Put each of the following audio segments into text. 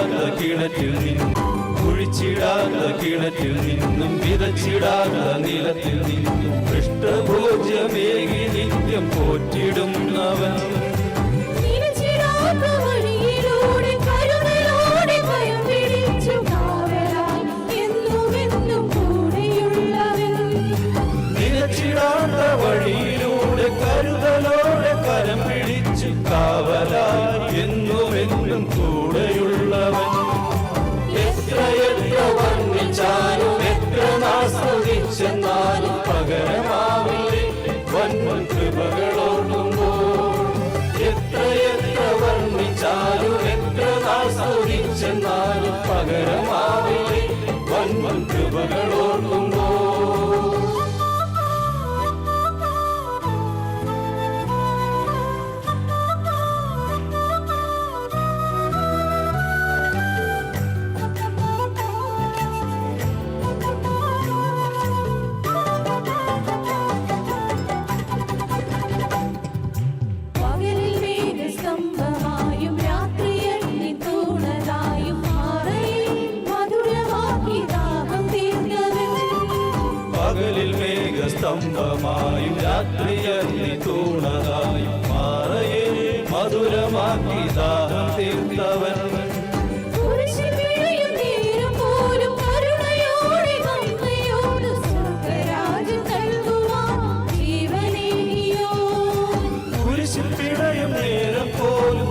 കുഴിച്ചിടാത്ത കിണറ്റിൽ നിന്നും കുഴിച്ചിടാത്ത കിണറ്റിൽ നിന്നും വിതച്ചിടാത്ത നിലത്തിൽ നിന്നും പൃഷ്ഠഭോജ്യമേകി നിത്യം പോറ്റിടുന്നവൻ. എന്നും നിലച്ചിടാത്ത വഴിയിലൂടെ കരുതലോടെ കരം പിടിച്ച് കാവലായി എന്നുമെന്നും കൂടെയുള്ളവൻ. Mă dă lor, nu മേഘസ്തംഭമായും രാത്രിയഗ്നി തൂണതായും മാറയെ മധുരമാക്കി ദാഹം തീർത്തവൻ.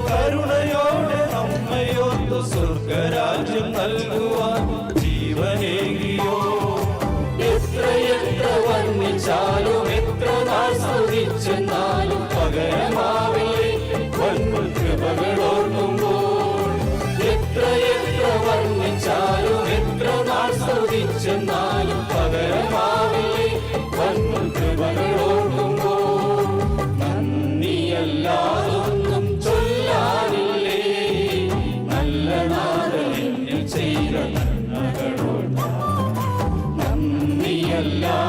കരുണയോടെ നമ്മയോട് സ്വർഗരാജ്യം നൽകുവാൻ വർണിച്ചാലും എത്ര നാൾ സ്തുതിച്ചെന്നാലും പകരമാവില്ലേ? വൻപുൽ കൃപകളോർക്കുമ്പോൾ എത്ര എത്ര വർണിച്ചാലും എത്ര നാൾ സ്തുതിച്ചെന്നാലും പകരമാവില്ലേ? വൻപുൽ കൃപകളോർക്കുമ്പോൾ നന്ദിയല്ലാതൊന്നും ചൊല്ലാനില്ലേ? നല്ല നാഥനിൽ ചെയ്ത നന്മകളോട് നന്ദിയല്ലാതൊന്നും